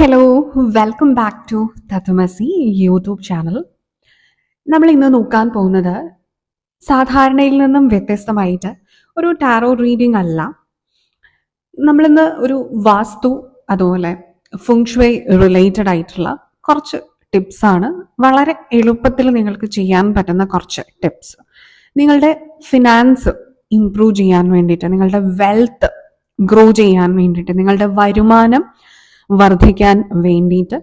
Hello welcome back to Tattvamasi YouTube channel നമ്മൾ ഇന്ന് നോക്കാൻ പോകുന്നത് സാധാരണയിൽ നിന്നും വ്യത്യസ്തമായിട്ട് ഒരു ടാറോ റീഡിംഗ് അല്ല. നമ്മളിന്ന് ഒരു വാസ്തു അതുപോലെ ഫുങ്ഷുവൈ റിലേറ്റഡ് ആയിട്ടുള്ള കുറച്ച് ടിപ്സാണ് വളരെ എളുപ്പത്തിൽ നിങ്ങൾക്ക് ചെയ്യാൻ പറ്റുന്ന കുറച്ച് ടിപ്സ് നിങ്ങളുടെ ഫിനാൻസ് ഇംപ്രൂവ് ചെയ്യാൻ വേണ്ടിയിട്ട് നിങ്ങളുടെ വെൽത്ത് ഗ്രോ ചെയ്യാൻ വേണ്ടിയിട്ട് നിങ്ങളുടെ വരുമാനം വർദ്ധിക്കാൻ വേണ്ടിയിട്ട്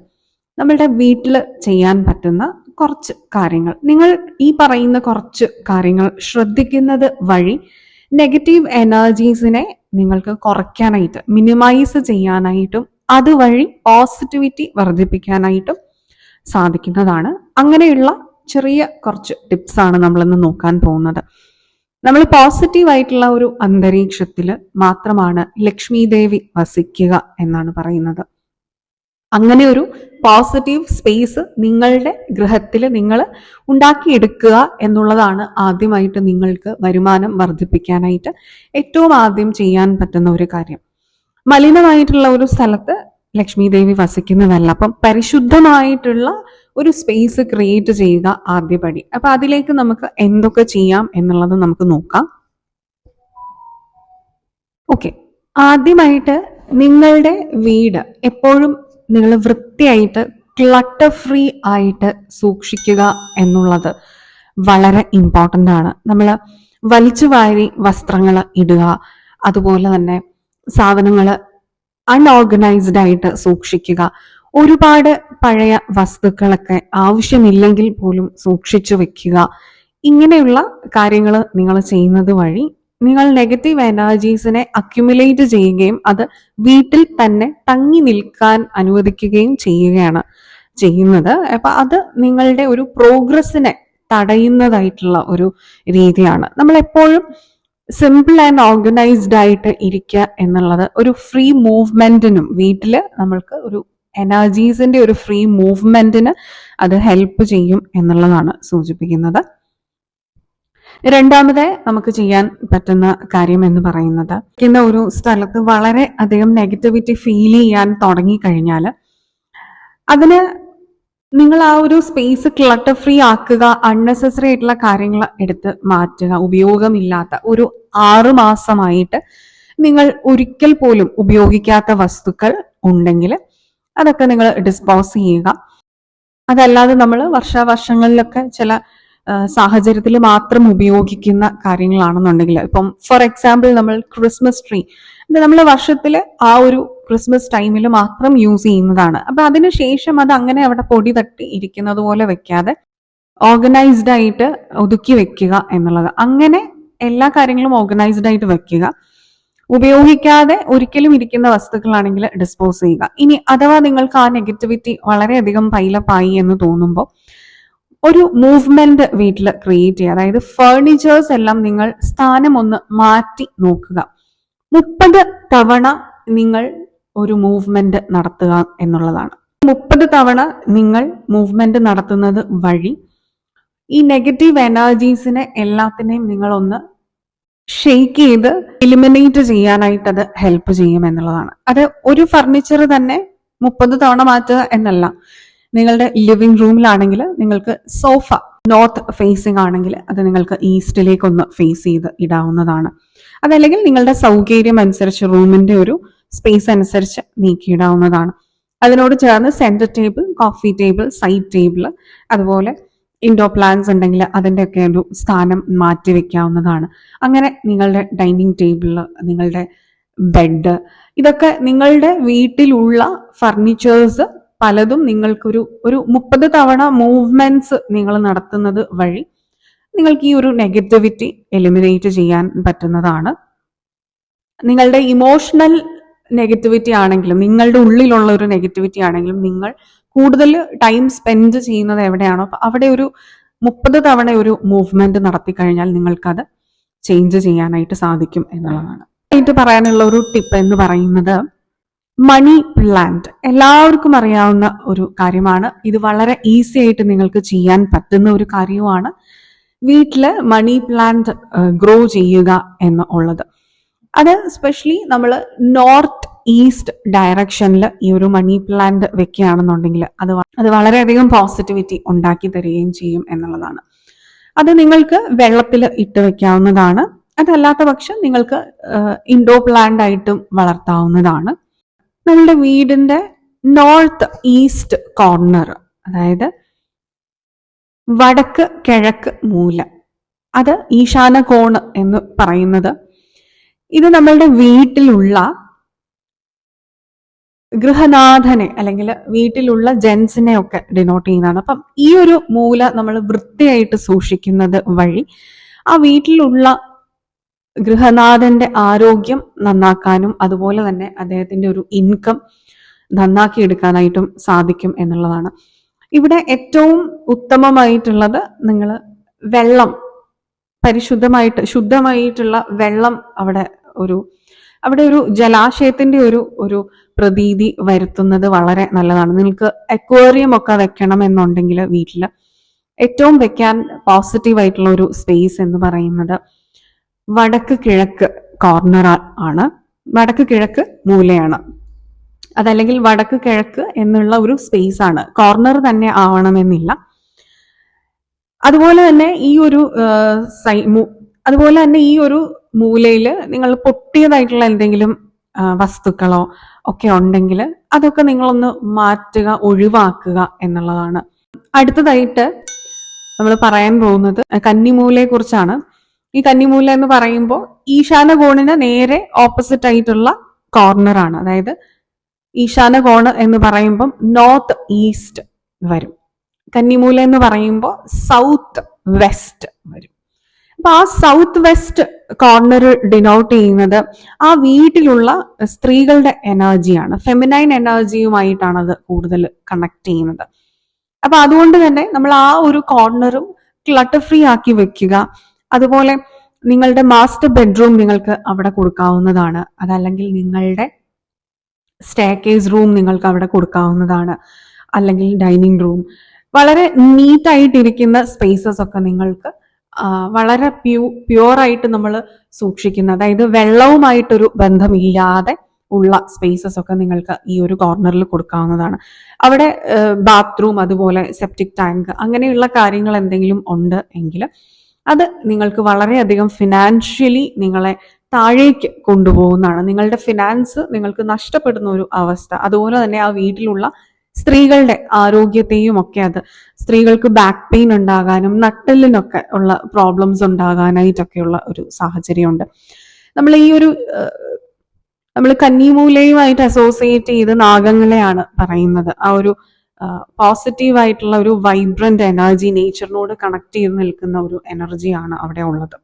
നമ്മളുടെ വീട്ടിൽ ചെയ്യാൻ പറ്റുന്ന കുറച്ച് കാര്യങ്ങൾ. നിങ്ങൾ ഈ പറയുന്ന കുറച്ച് കാര്യങ്ങൾ ശ്രദ്ധിക്കുന്നത് വഴി നെഗറ്റീവ് എനർജീസിനെ നിങ്ങൾക്ക് കുറയ്ക്കാനായിട്ട് മിനിമൈസ് ചെയ്യാനായിട്ടും അതുവഴി പോസിറ്റിവിറ്റി വർദ്ധിപ്പിക്കാനായിട്ടും സാധിക്കുന്നതാണ്. അങ്ങനെയുള്ള ചെറിയ കുറച്ച് ടിപ്സ് ആണ് നമ്മളിന്ന് നോക്കാൻ പോകുന്നത്. നമ്മൾ പോസിറ്റീവ് ആയിട്ടുള്ള ഒരു അന്തരീക്ഷത്തിൽ മാത്രമാണ് ലക്ഷ്മി ദേവി വസിക്കുക എന്നാണ് പറയുന്നത്. അങ്ങനെ ഒരു പോസിറ്റീവ് സ്പേസ് നിങ്ങളുടെ ഗൃഹത്തിൽ നിങ്ങൾ ഉണ്ടാക്കിയെടുക്കുക എന്നുള്ളതാണ് ആദ്യമായിട്ട് നിങ്ങൾക്ക് വരുമാനം വർദ്ധിപ്പിക്കാനായിട്ട് ഏറ്റവും ആദ്യം ചെയ്യാൻ പറ്റുന്ന ഒരു കാര്യം. മലിനമായിട്ടുള്ള ഒരു സ്ഥലത്ത് ലക്ഷ്മി ദേവി വസിക്കുന്നതല്ല. അപ്പം പരിശുദ്ധമായിട്ടുള്ള ഒരു സ്പേസ് ക്രിയേറ്റ് ചെയ്യുക ആദ്യപടി. അപ്പൊ അതിലേക്ക് നമുക്ക് എന്തൊക്കെ ചെയ്യാം എന്നുള്ളത് നമുക്ക് നോക്കാം. ഓക്കെ ആദ്യമായിട്ട് നിങ്ങളുടെ വീട് എപ്പോഴും നിങ്ങൾ വൃത്തിയായിട്ട് ക്ലട്ടർ ഫ്രീ ആയിട്ട് സൂക്ഷിക്കുക എന്നുള്ളത് വളരെ ഇമ്പോർട്ടന്റ് ആണ്. നമ്മൾ വലിച്ചു വാരി വസ്ത്രങ്ങൾ ഇടുക അതുപോലെ തന്നെ സാധനങ്ങൾ അൺഓർഗനൈസ്ഡ് ആയിട്ട് സൂക്ഷിക്കുക. ഒരുപാട് പഴയ വസ്തുക്കളൊക്കെ ആവശ്യമില്ലെങ്കിൽ പോലും സൂക്ഷിച്ചു വെക്കുക. ഇങ്ങനെയുള്ള കാര്യങ്ങൾ നിങ്ങൾ ചെയ്യുന്നത് വഴി നിങ്ങൾ നെഗറ്റീവ് എനർജീസിനെ അക്യുമുലേറ്റ് ചെയ്യുകയും അത് വീട്ടിൽ തന്നെ തങ്ങി നിൽക്കാൻ അനുവദിക്കുകയും ചെയ്യുകയാണ് ചെയ്യുന്നത്. അപ്പൊ അത് നിങ്ങളുടെ ഒരു പ്രോഗ്രസ്സിനെ തടയുന്നതായിട്ടുള്ള ഒരു രീതിയാണ്. നമ്മൾ എപ്പോഴും സിമ്പിൾ ആൻഡ് ഓർഗനൈസ്ഡ് ആയിട്ട് ഇരിക്കുക എന്നുള്ളത് ഒരു ഫ്രീ മൂവ്മെന്റിനും വീട്ടിൽ നമ്മൾക്ക് ഒരു എനർജീസിന്റെ ഒരു ഫ്രീ മൂവ്മെന്റിന് അത് ഹെൽപ്പ് ചെയ്യും എന്നുള്ളതാണ് സൂചിപ്പിക്കുന്നത്. രണ്ടാമത് നമുക്ക് ചെയ്യാൻ പറ്റുന്ന കാര്യം എന്ന് പറയുന്നത് ഇരിക്കുന്ന ഒരു സ്ഥലത്ത് വളരെ അധികം നെഗറ്റിവിറ്റി ഫീൽ ചെയ്യാൻ തുടങ്ങി കഴിഞ്ഞാൽ അതിന് നിങ്ങൾ ആ ഒരു സ്പേസ് ക്ലട്ടർ ഫ്രീ ആക്കുക അൺനെസസറി ആയിട്ടുള്ള കാര്യങ്ങൾ എടുത്ത് മാറ്റുക ഉപയോഗമില്ലാത്ത ഒരു ആറു മാസമായിട്ട് നിങ്ങൾ ഒരിക്കൽ പോലും ഉപയോഗിക്കാത്ത വസ്തുക്കൾ ഉണ്ടെങ്കിൽ അതൊക്കെ നിങ്ങൾ ഡിസ്പോസ് ചെയ്യുക. അതല്ലാതെ നമ്മൾ വർഷാവർഷങ്ങളിലൊക്കെ ചില സാഹചര്യത്തിൽ മാത്രം ഉപയോഗിക്കുന്ന കാര്യങ്ങളാണെന്നുണ്ടെങ്കിൽ ഇപ്പം ഫോർ എക്സാമ്പിൾ നമ്മൾ ക്രിസ്മസ് ട്രീ നമ്മൾ വർഷത്തിൽ ആ ഒരു ക്രിസ്മസ് ടൈമിൽ മാത്രം യൂസ് ചെയ്യുന്നതാണ്. അപ്പൊ അതിനുശേഷം അത് അങ്ങനെ അവിടെ പൊടി തട്ടി ഇരിക്കുന്നത് പോലെ വെക്കാതെ ഓർഗനൈസ്ഡ് ആയിട്ട് ഒതുക്കി വെക്കുക എന്നുള്ളത്. അങ്ങനെ എല്ലാ കാര്യങ്ങളും ഓർഗനൈസ്ഡ് ആയിട്ട് വെക്കുക. ഉപയോഗിക്കാതെ ഒരിക്കലും ഇരിക്കുന്ന വസ്തുക്കളാണെങ്കിൽ ഡിസ്പോസ് ചെയ്യുക. ഇനി അഥവാ നിങ്ങൾക്ക് ആ നെഗറ്റിവിറ്റി വളരെയധികം പൈലപ്പായി എന്ന് തോന്നുമ്പോൾ ഒരു മൂവ്മെന്റ് വീട്ടിൽ ക്രിയേറ്റ് ചെയ്യുക. അതായത് ഫേർണിച്ചേഴ്സ് എല്ലാം നിങ്ങൾ സ്ഥാനം ഒന്ന് മാറ്റി നോക്കുക. മുപ്പത് തവണ നിങ്ങൾ ഒരു മൂവ്മെന്റ് നടത്തുക എന്നുള്ളതാണ്. മുപ്പത് തവണ നിങ്ങൾ മൂവ്മെന്റ് നടത്തുന്നത് വഴി ഈ നെഗറ്റീവ് എനർജീസിനെ എല്ലാത്തിനെയും നിങ്ങളൊന്ന് ഷെയ്ക്ക് ചെയ്ത് എലിമിനേറ്റ് ചെയ്യാനായിട്ട് അത് ഹെൽപ്പ് ചെയ്യും എന്നുള്ളതാണ്. അത് ഒരു ഫർണിച്ചർ തന്നെ മുപ്പത് തവണ മാറ്റുക എന്നല്ല. നിങ്ങളുടെ ലിവിംഗ് റൂമിലാണെങ്കിൽ നിങ്ങൾക്ക് സോഫ നോർത്ത് ഫേസിംഗ് ആണെങ്കിൽ അത് നിങ്ങൾക്ക് ഈസ്റ്റിലേക്കൊന്ന് ഫേസ് ചെയ്ത് ഇടാവുന്നതാണ്. അതല്ലെങ്കിൽ നിങ്ങളുടെ സൗകര്യം അനുസരിച്ച് റൂമിന്റെ ഒരു സ്പേസ് അനുസരിച്ച് നീക്കിയിടാവുന്നതാണ് അതിനോട് ചേർന്ന് centre table coffee table side table അതുപോലെ ഇൻഡോർ പ്ലാന്റ്സ് ഉണ്ടെങ്കിൽ അതിന്റെയൊക്കെ ഒരു സ്ഥാനം മാറ്റി വെക്കാവുന്നതാണ്. അങ്ങനെ നിങ്ങളുടെ ഡൈനിങ് ടേബിൾ നിങ്ങളുടെ ബെഡ് ഇതൊക്കെ നിങ്ങളുടെ വീട്ടിലുള്ള ഫർണിച്ചേഴ്സ് പലതും നിങ്ങൾക്കൊരു ഒരു മുപ്പത് തവണ മൂവ്മെന്റ്സ് നിങ്ങൾ നടത്തുന്നത് വഴി നിങ്ങൾക്ക് ഈ ഒരു നെഗറ്റിവിറ്റി എലിമിനേറ്റ് ചെയ്യാൻ പറ്റുന്നതാണ്. നിങ്ങളുടെ ഇമോഷണൽ നെഗറ്റിവിറ്റി ആണെങ്കിലും നിങ്ങളുടെ ഉള്ളിലുള്ള ഒരു നെഗറ്റിവിറ്റി ആണെങ്കിലും നിങ്ങൾ കൂടുതൽ ടൈം സ്പെൻഡ് ചെയ്യുന്നത് എവിടെയാണോ അവിടെ ഒരു മുപ്പത് തവണ ഒരു മൂവ്മെന്റ് നടത്തി കഴിഞ്ഞാൽ നിങ്ങൾക്കത് ചേഞ്ച് ചെയ്യാനായിട്ട് സാധിക്കും എന്നുള്ളതാണ്. ആയിട്ട് പറയാനുള്ള ഒരു ടിപ്പ് എന്ന് പറയുന്നത് മണി പ്ലാന്റ് എല്ലാവർക്കും അറിയാവുന്ന ഒരു കാര്യമാണ്. ഇത് വളരെ ഈസി ആയിട്ട് നിങ്ങൾക്ക് ചെയ്യാൻ പറ്റുന്ന ഒരു കാര്യവുമാണ്. വീട്ടിൽ മണി പ്ലാന്റ് ഗ്രോ ചെയ്യുക എന്ന് ഉള്ളത്. അത് സ്പെഷ്യലി നമ്മൾ നോർത്ത് ഈസ്റ്റ് ഡയറക്ഷനിൽ ഈ ഒരു മണി പ്ലാന്റ് വെക്കുകയാണെന്നുണ്ടെങ്കിൽ അത് അത് വളരെയധികം പോസിറ്റിവിറ്റി ഉണ്ടാക്കി തരികയും ചെയ്യും എന്നുള്ളതാണ്. അത് നിങ്ങൾക്ക് വെള്ളത്തിൽ ഇട്ട് വെക്കാവുന്നതാണ്. അതല്ലാത്ത പക്ഷം നിങ്ങൾക്ക് ഇൻഡോ പ്ലാന്റ് ആയിട്ടും വളർത്താവുന്നതാണ്. നമ്മളുടെ വീടിന്റെ നോർത്ത് ഈസ്റ്റ് കോർണർ അതായത് വടക്ക് കിഴക്ക് മൂല. അത് ഈശാന കോണ് എന്ന് പറയുന്നത്. ഇത് നമ്മളുടെ വീട്ടിലുള്ള ഗൃഹനാഥനെ അല്ലെങ്കിൽ വീട്ടിലുള്ള ജെൻസിനെ ഒക്കെ ഡിനോട്ട് ചെയ്യുന്നതാണ്. അപ്പം ഈ ഒരു മൂല നമ്മൾ വൃത്തിയായിട്ട് സൂക്ഷിക്കുന്നത് വഴി ആ വീട്ടിലുള്ള ഗൃഹനാഥന്റെ ആരോഗ്യം നന്നാക്കാനും അതുപോലെ തന്നെ അദ്ദേഹത്തിന്റെ ഒരു ഇൻകം നന്നാക്കി എടുക്കാനായിട്ടും സാധിക്കും എന്നുള്ളതാണ്. ഇവിടെ ഏറ്റവും ഉത്തമമായിട്ടുള്ളത് നിങ്ങൾ വെള്ളം പരിശുദ്ധമായിട്ട് ശുദ്ധമായിട്ടുള്ള വെള്ളം അവിടെ ഒരു അവിടെ ഒരു ജലാശയത്തിന്റെ ഒരു ഒരു പ്രതീതി വരുത്തുന്നത് വളരെ നല്ലതാണ്. നിങ്ങൾക്ക് അക്വേറിയം ഒക്കെ വെക്കണം എന്നുണ്ടെങ്കിൽ വീട്ടിൽ ഏറ്റവും വെക്കാൻ പോസിറ്റീവ് ആയിട്ടുള്ള ഒരു സ്പേസ് എന്ന് പറയുന്നത് വടക്ക് കിഴക്ക് കോർണർ ആണ്. വടക്ക് കിഴക്ക് മൂലയാണ്. അതല്ലെങ്കിൽ വടക്ക് കിഴക്ക് എന്നുള്ള ഒരു സ്പേസ് ആണ്. കോർണർ തന്നെ ആവണമെന്നില്ല. അതുപോലെ തന്നെ ഈ ഒരു അതുപോലെ തന്നെ ഈ ഒരു മൂലയിൽ നിങ്ങൾ പൊട്ടിയതായിട്ടുള്ള എന്തെങ്കിലും വസ്തുക്കളോ ഒക്കെ ഉണ്ടെങ്കിൽ അതൊക്കെ നിങ്ങളൊന്ന് മാറ്റുക ഒഴിവാക്കുക എന്നുള്ളതാണ്. അടുത്തതായിട്ട് നമ്മൾ പറയാൻ പോകുന്നത് കന്നിമൂലയെ കുറിച്ചാണ് ഈ കന്നിമൂല എന്ന് പറയുമ്പോൾ ഈശാന കോണിന് നേരെ ഓപ്പോസിറ്റ് ആയിട്ടുള്ള കോർണർ ആണ്. അതായത് ഈശാന കോണ് എന്ന് പറയുമ്പം നോർത്ത് ഈസ്റ്റ് വരും. കന്നിമൂല എന്ന് പറയുമ്പോൾ സൗത്ത് വെസ്റ്റ് വരും. അപ്പൊ ആ സൗത്ത് വെസ്റ്റ് കോർണർ ഡിനോട്ട് ചെയ്യുന്നത് ആ വീട്ടിലുള്ള സ്ത്രീകളുടെ എനർജിയാണ് ഫെമിനൈൻ എനർജിയുമായിട്ടാണ് അത് കൂടുതൽ കണക്ട് ചെയ്യുന്നത്. അപ്പൊ അതുകൊണ്ട് തന്നെ നമ്മൾ ആ ഒരു കോർണറും ക്ലട്ടർ ഫ്രീ ആക്കി വെക്കുക. അതുപോലെ നിങ്ങളുടെ മാസ്റ്റർ ബെഡ്റൂം നിങ്ങൾക്ക് അവിടെ കൊടുക്കാവുന്നതാണ്. അതല്ലെങ്കിൽ നിങ്ങളുടെ സ്റ്റേക്കേസ് റൂം നിങ്ങൾക്ക് അവിടെ കൊടുക്കാവുന്നതാണ്. അല്ലെങ്കിൽ ഡൈനിങ് റൂം വളരെ നീറ്റായിട്ടിരിക്കുന്ന സ്പേസസ് ഒക്കെ നിങ്ങൾക്ക് വളരെ പ്യൂ ആയിട്ട് നമ്മൾ സൂക്ഷിക്കുന്ന അതായത് വെള്ളവുമായിട്ടൊരു ബന്ധമില്ലാതെ ഉള്ള സ്പേസസ് ഒക്കെ നിങ്ങൾക്ക് ഈ ഒരു കോർണറിൽ കൊടുക്കാവുന്നതാണ്. അവിടെ ബാത്റൂം അതുപോലെ സെപ്റ്റിക് ടാങ്ക് അങ്ങനെയുള്ള കാര്യങ്ങൾ എന്തെങ്കിലും ഉണ്ട് എങ്കിൽ അത് നിങ്ങൾക്ക് വളരെയധികം ഫിനാൻഷ്യലി നിങ്ങളെ താഴേക്ക് കൊണ്ടുപോകുന്നതാണ്. നിങ്ങളുടെ ഫിനാൻസ് നിങ്ങൾക്ക് നഷ്ടപ്പെടുന്ന ഒരു അവസ്ഥ. അതുപോലെ തന്നെ ആ വീട്ടിലുള്ള സ്ത്രീകളുടെ ആരോഗ്യത്തെയും ഒക്കെ അത് സ്ത്രീകൾക്ക് ബാക്ക് പെയിൻ ഉണ്ടാകാനും നട്ടലിനൊക്കെ ഉള്ള പ്രോബ്ലംസ് ഉണ്ടാകാനായിട്ടൊക്കെയുള്ള ഒരു സാഹചര്യമുണ്ട്. നമ്മൾ ഈ ഒരു നമ്മൾ കന്നിമൂലയുമായിട്ട് അസോസിയേറ്റ് ചെയ്ത് നാഗങ്ങളെയാണ് പറയുന്നത്. ആ ഒരു പോസിറ്റീവ് ആയിട്ടുള്ള ഒരു വൈബ്രന്റ് എനർജി നേച്ചറിനോട് കണക്ട് ചെയ്ത് നിൽക്കുന്ന ഒരു എനർജിയാണ് അവിടെ ഉള്ളത്.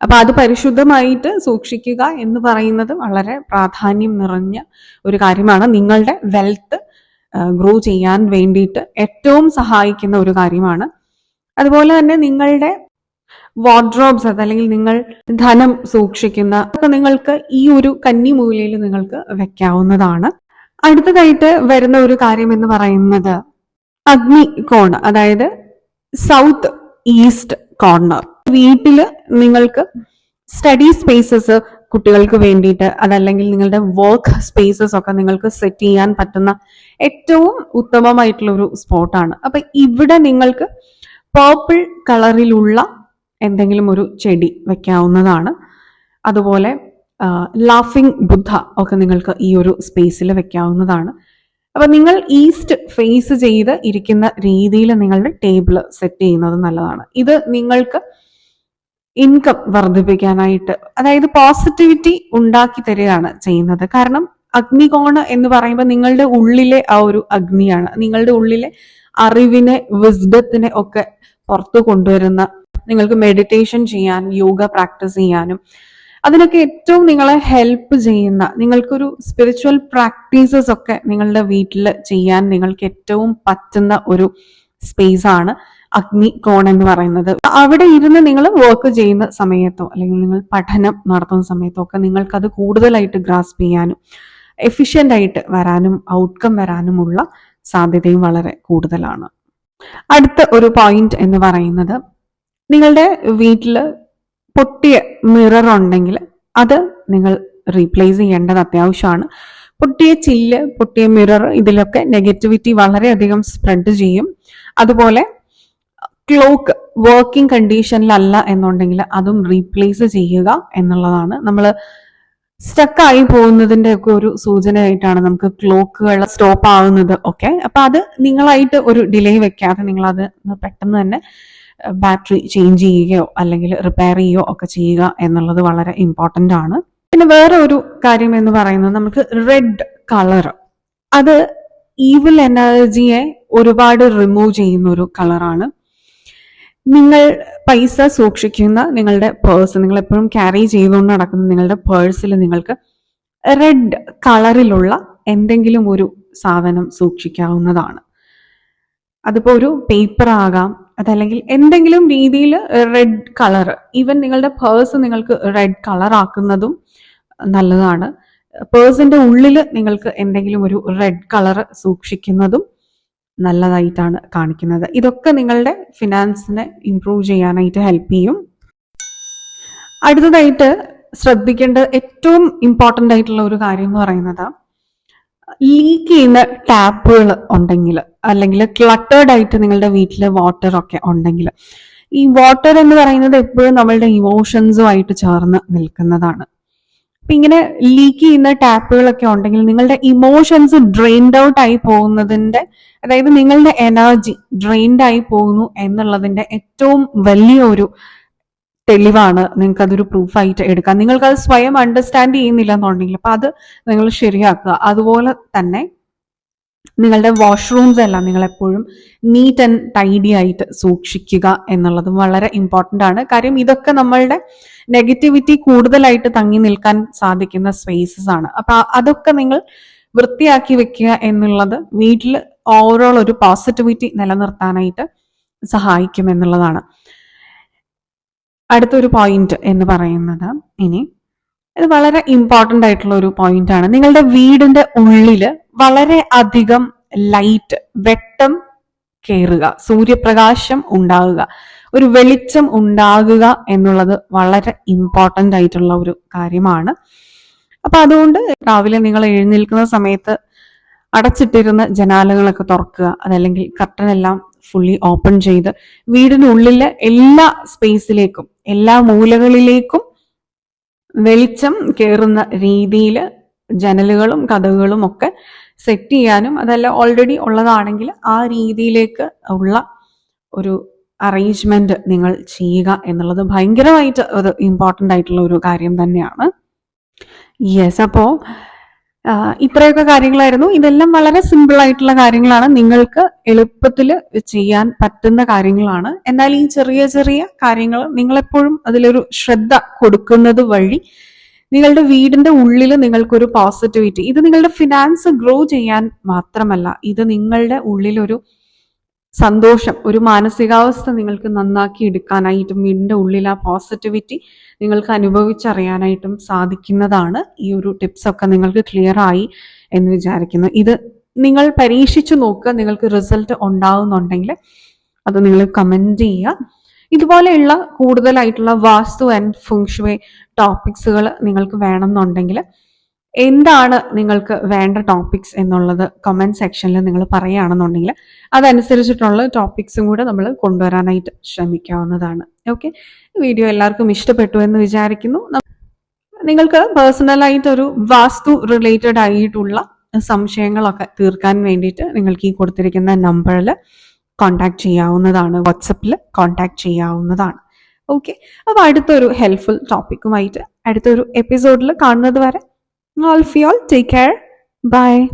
അപ്പൊ അത് പരിശുദ്ധമായിട്ട് സൂക്ഷിക്കുക എന്ന് പറയുന്നത് വളരെ പ്രാധാന്യം നിറഞ്ഞ ഒരു കാര്യമാണ്. നിങ്ങളുടെ വെൽത്ത് ഗ്രോ ചെയ്യാൻ വേണ്ടിയിട്ട് ഏറ്റവും സഹായിക്കുന്ന ഒരു കാര്യമാണ്. അതുപോലെ തന്നെ നിങ്ങളുടെ വാർഡ്രോബ്സ് അതല്ലെങ്കിൽ നിങ്ങൾ ധനം സൂക്ഷിക്കുന്ന നിങ്ങൾക്ക് ഈ ഒരു കന്നിമൂലയിൽ നിങ്ങൾക്ക് വെക്കാവുന്നതാണ്. അടുത്തതായിട്ട് വരുന്ന ഒരു കാര്യം എന്ന് പറയുന്നത് അഗ്നി കോൺ അതായത് സൗത്ത് ഈസ്റ്റ് കോർണർ വീട്ടിൽ നിങ്ങൾക്ക് സ്റ്റഡി സ്പേസസ് കുട്ടികൾക്ക് വേണ്ടിയിട്ട് അതല്ലെങ്കിൽ നിങ്ങളുടെ വർക്ക് സ്പേസസ് ഒക്കെ നിങ്ങൾക്ക് സെറ്റ് ചെയ്യാൻ പറ്റുന്ന ഏറ്റവും ഉത്തമമായിട്ടുള്ള ഒരു സ്പോട്ടാണ് അപ്പൊ ഇവിടെ നിങ്ങൾക്ക് പേർപ്പിൾ കളറിലുള്ള എന്തെങ്കിലും ഒരു ചെടി വെക്കാവുന്നതാണ്. അതുപോലെ ലാഫിംഗ് ബുദ്ധ ഒക്കെ നിങ്ങൾക്ക് ഈ ഒരു സ്പേസിൽ വെക്കാവുന്നതാണ്. അപ്പൊ നിങ്ങൾ ഈസ്റ്റ് ഫേസ് ചെയ്ത് ഇരിക്കുന്ന രീതിയിൽ നിങ്ങളുടെ ടേബിൾ സെറ്റ് ചെയ്യുന്നത് നല്ലതാണ്. ഇത് നിങ്ങൾക്ക് ഇൻകം വർദ്ധിപ്പിക്കാനായിട്ട് അതായത് പോസിറ്റിവിറ്റി ഉണ്ടാക്കി തരികയാണ് ചെയ്യുന്നത്. കാരണം അഗ്നികോണ എന്ന് പറയുമ്പോൾ നിങ്ങളുടെ ഉള്ളിലെ ആ ഒരു അഗ്നിയാണ്. നിങ്ങളുടെ ഉള്ളിലെ അറിവിനെ വിസ്ഡത്തിനെ ഒക്കെ പുറത്തു കൊണ്ടുവരുന്ന നിങ്ങൾക്ക് മെഡിറ്റേഷൻ ചെയ്യാൻ യോഗ പ്രാക്ടീസ് ചെയ്യാനും അതിനൊക്കെ ഏറ്റവും നിങ്ങളെ ഹെൽപ്പ് ചെയ്യുന്ന നിങ്ങൾക്കൊരു സ്പിരിച്വൽ പ്രാക്ടീസസ് ഒക്കെ നിങ്ങളുടെ വീട്ടിൽ ചെയ്യാൻ നിങ്ങൾക്ക് ഏറ്റവും പറ്റുന്ന ഒരു സ്പേസ് ആണ് അഗ്നി കോൺ എന്ന് പറയുന്നത്. അവിടെ ഇരുന്ന് നിങ്ങൾ വർക്ക് ചെയ്യുന്ന സമയത്തോ അല്ലെങ്കിൽ നിങ്ങൾ പഠനം നടത്തുന്ന സമയത്തോ ഒക്കെ നിങ്ങൾക്കത് കൂടുതലായിട്ട് ഗ്രാസ്പ് ചെയ്യാനും എഫിഷ്യന്റ് ആയിട്ട് വരാനും ഔട്ട്കം വരാനുമുള്ള സാധ്യതയും വളരെ കൂടുതലാണ്. അടുത്ത ഒരു പോയിന്റ് എന്ന് പറയുന്നത് നിങ്ങളുടെ വീട്ടിൽ പൊട്ടിയ മിറർ ഉണ്ടെങ്കിൽ അത് നിങ്ങൾ റീപ്ലേസ് ചെയ്യേണ്ടത് അത്യാവശ്യമാണ്. പൊട്ടിയ ചില്ല് പൊട്ടിയ മിറർ ഇതിലൊക്കെ നെഗറ്റിവിറ്റി വളരെയധികം സ്പ്രെഡ് ചെയ്യും. അതുപോലെ ക്ലോക്ക് വർക്കിംഗ് കണ്ടീഷനിലല്ല എന്നുണ്ടെങ്കിൽ അതും റീപ്ലേസ് ചെയ്യുക എന്നുള്ളതാണ്. നമ്മൾ സ്റ്റക്കായി പോകുന്നതിന്റെ ഒക്കെ ഒരു സൂചനയായിട്ടാണ് നമുക്ക് ക്ലോക്കുകൾ സ്റ്റോപ്പ് ആവുന്നത് ഒക്കെ. അപ്പൊ അത് നിങ്ങളായിട്ട് ഒരു ഡിലേ വെക്കാതെ നിങ്ങൾ അത് പെട്ടെന്ന് തന്നെ ബാറ്ററി ചേഞ്ച് ചെയ്യുകയോ അല്ലെങ്കിൽ റിപ്പയർ ചെയ്യുകയോ ഒക്കെ ചെയ്യുക എന്നുള്ളത് വളരെ ഇമ്പോർട്ടന്റ് ആണ്. പിന്നെ വേറെ ഒരു കാര്യം എന്ന് പറയുന്നത് നമുക്ക് റെഡ് കളർ അത് ഈവിൽ എനർജിയെ ഒരുപാട് റിമൂവ് ചെയ്യുന്ന ഒരു കളറാണ് നിങ്ങൾ പൈസ സൂക്ഷിക്കുന്ന നിങ്ങളുടെ പേഴ്സ് നിങ്ങൾ എപ്പോഴും ക്യാരി ചെയ്തുകൊണ്ട് നടക്കുന്ന നിങ്ങളുടെ പേഴ്സിൽ നിങ്ങൾക്ക് റെഡ് കളറിലുള്ള എന്തെങ്കിലും ഒരു സാധനം സൂക്ഷിക്കാവുന്നതാണ്. അതിപ്പോൾ ഒരു പേപ്പർ ആകാം അതല്ലെങ്കിൽ എന്തെങ്കിലും രീതിയിൽ റെഡ് കളർ ഈവൻ നിങ്ങളുടെ പേഴ്സ് നിങ്ങൾക്ക് റെഡ് കളർ ആക്കുന്നതും നല്ലതാണ്. പേഴ്സിന്റെ ഉള്ളിൽ നിങ്ങൾക്ക് എന്തെങ്കിലും ഒരു റെഡ് കളർ സൂക്ഷിക്കുന്നതും നല്ലതായിട്ടാണ് കാണിക്കുന്നത്. ഇതൊക്കെ നിങ്ങളുടെ ഫിനാൻസിനെ ഇംപ്രൂവ് ചെയ്യാനായിട്ട് ഹെൽപ്പ് ചെയ്യും. അടുത്തതായിട്ട് ശ്രദ്ധിക്കേണ്ട ഏറ്റവും ഇമ്പോർട്ടന്റ് ആയിട്ടുള്ള ഒരു കാര്യം എന്ന് പറയുന്നത് ലീക്ക് ചെയ്യുന്ന ടാപ്പുകൾ ഉണ്ടെങ്കിൽ അല്ലെങ്കിൽ ക്ലട്ടേർഡ് ആയിട്ട് നിങ്ങളുടെ വീട്ടിലെ വാട്ടർ ഒക്കെ ഉണ്ടെങ്കിൽ ഈ വാട്ടർ എന്ന് പറയുന്നത് എപ്പോഴും നമ്മളുടെ ഇമോഷൻസുമായിട്ട് ചേർന്ന് നിൽക്കുന്നതാണ്. അപ്പൊ ഇങ്ങനെ ലീക്ക് ചെയ്യുന്ന ടാപ്പുകളൊക്കെ ഉണ്ടെങ്കിൽ നിങ്ങളുടെ ഇമോഷൻസ് ഡ്രെയിൻഡ് ഔട്ട് ആയി പോകുന്നതിന്റെ അതായത് നിങ്ങളുടെ എനർജി ഡ്രെയിൻഡ് ആയി പോകുന്നു എന്നുള്ളതിന്റെ ഏറ്റവും വലിയ ഒരു തെളിവാണ് നിങ്ങൾക്ക് അതൊരു പ്രൂഫായിട്ട് എടുക്കാം നിങ്ങൾക്ക് അത് സ്വയം അണ്ടർസ്റ്റാൻഡ് ചെയ്യുന്നില്ല എന്നുണ്ടെങ്കിൽ അപ്പൊ അത് നിങ്ങൾ ശരിയാക്കുക. അതുപോലെ തന്നെ നിങ്ങളുടെ വാഷ്റൂംസ് എല്ലാം നിങ്ങൾ എപ്പോഴും നീറ്റ് ആൻഡ് ടൈഡി ആയിട്ട് സൂക്ഷിക്കുക എന്നുള്ളതും വളരെ ഇമ്പോർട്ടന്റ് ആണ്. കാര്യം ഇതൊക്കെ നമ്മളുടെ നെഗറ്റിവിറ്റി കൂടുതലായിട്ട് തങ്ങി നിൽക്കാൻ സാധിക്കുന്ന സ്പേസസ് ആണ്. അപ്പൊ അതൊക്കെ നിങ്ങൾ വൃത്തിയാക്കി വെക്കുക എന്നുള്ളത് വീട്ടിൽ ഓവറോൾ ഒരു പോസിറ്റിവിറ്റി നിലനിർത്താനായിട്ട് സഹായിക്കും എന്നുള്ളതാണ്. അടുത്തൊരു പോയിന്റ് എന്ന് പറയുന്നത് ഇനി ഇത് വളരെ ഇമ്പോർട്ടന്റ് ആയിട്ടുള്ള ഒരു പോയിന്റ് ആണ്. നിങ്ങളുടെ വീടിന്റെ ഉള്ളിൽ വളരെ അധികം ലൈറ്റ് വെട്ടം കയറുക സൂര്യപ്രകാശം ഉണ്ടാകുക ഒരു വെളിച്ചം ഉണ്ടാകുക എന്നുള്ളത് വളരെ ഇമ്പോർട്ടന്റ് ആയിട്ടുള്ള ഒരു കാര്യമാണ്. അപ്പൊ അതുകൊണ്ട് രാവിലെ നിങ്ങൾ എഴുന്നേൽക്കുന്ന സമയത്ത് അടച്ചിട്ടിരുന്ന ജനാലകളൊക്കെ തുറക്കുക അതല്ലെങ്കിൽ കർട്ടനെല്ലാം ഫുള്ളി ഓപ്പൺ ചെയ്ത് വീടിനുള്ളിലെ എല്ലാ സ്പേസിലേക്കും എല്ലാ മൂലകളിലേക്കും വെളിച്ചം കയറുന്ന രീതിയിൽ ജനലുകളും കഥകളും ഒക്കെ സെറ്റ് ചെയ്യാനും അതല്ല ഓൾറെഡി ഉള്ളതാണെങ്കിൽ ആ രീതിയിലേക്ക് ഉള്ള ഒരു അറേഞ്ച്മെന്റ് നിങ്ങൾ ചെയ്യുക എന്നുള്ളത് ഭയങ്കരമായിട്ട് ഒരു ഇമ്പോർട്ടന്റ് ആയിട്ടുള്ള ഒരു കാര്യം തന്നെയാണ്. യെസ് അപ്പോൾ ഇത്രയൊക്കെ കാര്യങ്ങളായിരുന്നു. ഇതെല്ലാം വളരെ സിമ്പിൾ ആയിട്ടുള്ള കാര്യങ്ങളാണ്. നിങ്ങൾക്ക് എളുപ്പത്തിൽ ചെയ്യാൻ പറ്റുന്ന കാര്യങ്ങളാണ്. എന്നാൽ ഈ ചെറിയ ചെറിയ കാര്യങ്ങൾ നിങ്ങളെപ്പോഴും അതിലൊരു ശ്രദ്ധ കൊടുക്കുന്നത് വഴി നിങ്ങളുടെ വീടിന്റെ ഉള്ളിൽ നിങ്ങൾക്കൊരു പോസിറ്റിവിറ്റി ഇത് നിങ്ങളുടെ ഫിനാൻസ് ഗ്രോ ചെയ്യാൻ മാത്രമല്ല ഇത് നിങ്ങളുടെ ഉള്ളിലൊരു സന്തോഷം ഒരു മാനസികാവസ്ഥ നിങ്ങൾക്ക് നന്നാക്കി എടുക്കാനായിട്ടും വീടിന്റെ ഉള്ളിൽ ആ പോസിറ്റിവിറ്റി നിങ്ങൾക്ക് അനുഭവിച്ചറിയാനായിട്ടും സാധിക്കുന്നതാണ്. ഈ ഒരു ടിപ്സൊക്കെ നിങ്ങൾക്ക് ക്ലിയർ ആയി എന്ന് വിചാരിക്കുന്നു. ഇത് നിങ്ങൾ പരീക്ഷിച്ചു നോക്കുക നിങ്ങൾക്ക് റിസൾട്ട് ഉണ്ടാവുന്നുണ്ടെങ്കിൽ അത് നിങ്ങൾ കമന്റ് ചെയ്യുക. ഇതുപോലെയുള്ള കൂടുതലായിട്ടുള്ള വാസ്തു ആൻഡ് ഫുങ്ഷുവേ ടോപ്പിക്സുകൾ നിങ്ങൾക്ക് വേണമെന്നുണ്ടെങ്കിൽ എന്താണ് നിങ്ങൾക്ക് വേണ്ട ടോപ്പിക്സ് എന്നുള്ളത് കമന്റ് സെക്ഷനിൽ നിങ്ങൾ പറയുകയാണെന്നുണ്ടെങ്കിൽ അതനുസരിച്ചിട്ടുള്ള ടോപ്പിക്സും കൂടെ നമ്മൾ കൊണ്ടുവരാനായിട്ട് ശ്രമിക്കാവുന്നതാണ്. ഓക്കെ വീഡിയോ എല്ലാവർക്കും ഇഷ്ടപ്പെട്ടു എന്ന് വിചാരിക്കുന്നു. നിങ്ങൾക്ക് പേഴ്സണലായിട്ട് ഒരു വാസ്തു റിലേറ്റഡ് ആയിട്ടുള്ള സംശയങ്ങളൊക്കെ തീർക്കാൻ വേണ്ടിയിട്ട് നിങ്ങൾക്ക് ഈ കൊടുത്തിരിക്കുന്ന നമ്പറിൽ കോൺടാക്ട് ചെയ്യാവുന്നതാണ്. വാട്സപ്പിൽ കോൺടാക്ട് ചെയ്യാവുന്നതാണ്. ഓക്കെ അപ്പോൾ അടുത്തൊരു ഹെൽപ്ഫുൾ ടോപ്പിക്കുമായിട്ട് അടുത്തൊരു എപ്പിസോഡിൽ കാണുന്നത് വരെ All of y'all take care. Bye.